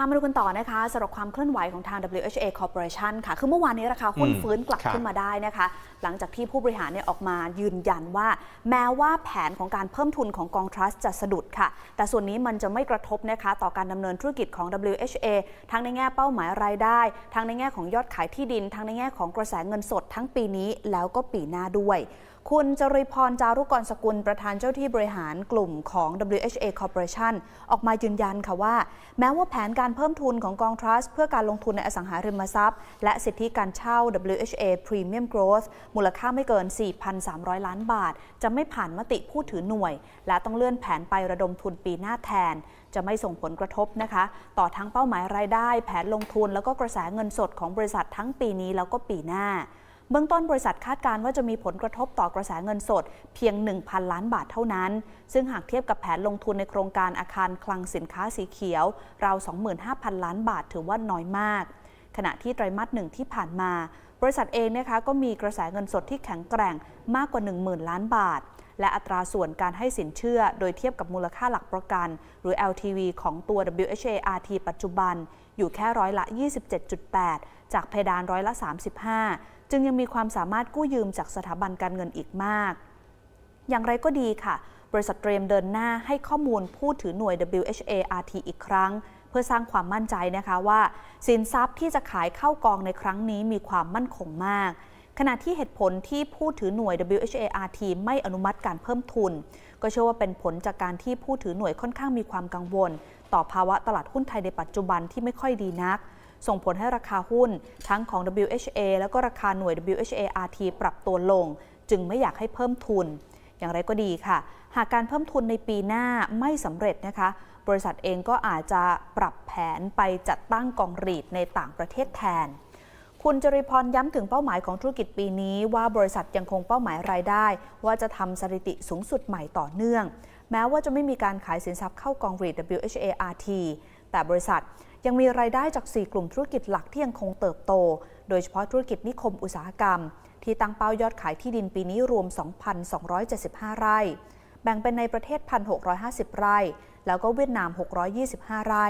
ามาดูกันต่อนะคะสำหรับความเคลื่อนไหวของทาง WHA Corporation ค่ะ คือเมื่อวานนี้ราคาหุ้นอืมฟื้นกลับครับขึ้นมาได้นะคะ หลังจากที่ผู้บริหารเนี่ยออกมายืนยันว่า แม้ว่าแผนของการเพิ่มทุนของกองทรัสจะสะดุดค่ะ แต่ส่วนนี้มันจะไม่กระทบนะคะต่อการดำเนินธุรกิจของ WHA ทั้งในแง่เป้าหมายรายได้ ทั้งในแง่ของยอดขายที่ดิน ทั้งในแง่ของกระแสเงินสดทั้งปีนี้แล้วก็ปีหน้าด้วย คุณจริพรจารุกรสกุลประธานเจ้าที่บริหารกลุ่มของ WHA Corporation ออกมายืนยันค่ะว่า แม้ว่าแผนการเพิ่มทุนของกองทรัสเพื่อการลงทุนในอสังหาริมทรัพย์ และสิทธิการเช่า WHA Premium Growth มูลค่าไม่เกิน 4,300 ล้านบาท จะไม่ผ่านมติผู้ถือหน่วย และต้องเลื่อนแผนไประดมทุนปีหน้าแทน จะไม่ส่งผลกระทบนะคะ ต่อทั้งเป้าหมายรายได้ แผนลงทุนแล้วก็กระแสเงินสดของบริษัททั้งปีนี้แล้วก็ปีหน้า เบื้องต้นบริษัทคาดการณ์ว่าจะมีผลกระทบต่อกระแสเงินสดเพียง 1,000 ล้านบาทเท่านั้น ซึ่งหากเทียบกับแผนลงทุนในโครงการอาคารคลังสินค้าสีเขียว ราว 25,000 ล้านบาทถือว่าน้อยมาก ขณะที่ไตรมาสหนึ่งที่ผ่านมา บริษัทเองนะคะก็มีกระแสเงินสดที่แข็งแกร่งมากกว่า 10,000 ล้านบาท และอัตราส่วนการให้สินเชื่อ โดยเทียบกับมูลค่าหลักประกัน หรือ LTV ของตัว WHA RT ปัจจุบัน อยู่แค่ร้อยละ 27.8 จากเพดานร้อยละ 35 จึงยังมีความสามารถกู้ยืมจากสถาบันการเงินอีกมาก อย่างไรก็ดีค่ะ บริษัทเตรียมเดินหน้าให้ข้อมูลผู้ถือหน่วย WHA RT อีกครั้งเพื่อสร้างความมั่นใจนะคะว่า สินทรัพย์ที่จะขายเข้ากองในครั้งนี้มีความมั่นคงมาก ขณะที่เหตุผลที่ผู้ถือหน่วย WHA RT ไม่อนุมัติการเพิ่มทุน ก็เชื่อว่าเป็นผลจากการที่ผู้ถือหน่วยค่อนข้างมีความกังวล ต่อภาวะตลาดหุ้นไทยในปัจจุบันที่ไม่ค่อยดีนัก ส่งผลให้ราคาหุ้น ทั้งของ WHA แล้วก็ราคาหน่วย WHA RT ปรับตัวลง จึงไม่อยากให้เพิ่มทุน อย่างไรก็ดีค่ะ หากการเพิ่มทุนในปีหน้าไม่สำเร็จนะคะ บริษัทเองก็อาจจะปรับแผนไปจัดตั้งกองรีดในต่างประเทศแทน คุณจริพรย้ำถึงเป้าหมายของธุรกิจปีนี้ ว่าบริษัทยังคงเป้าหมายรายได้ ว่าจะทำสถิติสูงสุดใหม่ต่อเนื่อง แม้ว่าจะไม่มีการขายสินทรัพย์เข้ากองรีด WHA RT แต่บริษัทยังมีรายได้จาก 4 กลุ่มธุรกิจหลักที่ยังคงเติบโต โดยเฉพาะธุรกิจนิคมอุตสาหกรรม ที่ตั้งเป้ายอดขายที่ดินปีนี้รวม 2,275 ไร่ แบ่งเป็นในประเทศ 1,650 ไร่ แล้วก็เวียดนาม 625 ไร่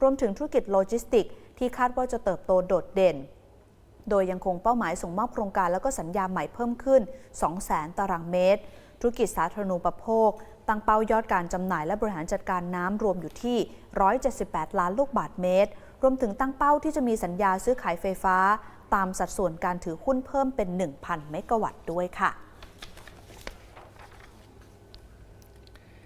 รวมถึงธุรกิจโลจิสติก ที่คาดว่าจะเติบโตโดดเด่น โดยยังคงเป้าหมายส่งมอบโครงการและก็สัญญาใหม่เพิ่มขึ้น 200,000 ตารางเมตร ธุรกิจสาธารณูปโภค ตั้งเป้ายอดการจำหน่ายและบริหารจัดการน้ำรวมอยู่ที่ 178 ล้านลูกบาทเมตร รวมถึงตั้งเป้าที่จะมีสัญญาซื้อขายไฟฟ้า ตามสัดส่วนการถือหุ้นเพิ่มเป็น 1,000 เมกะวัตต์ด้วยค่ะ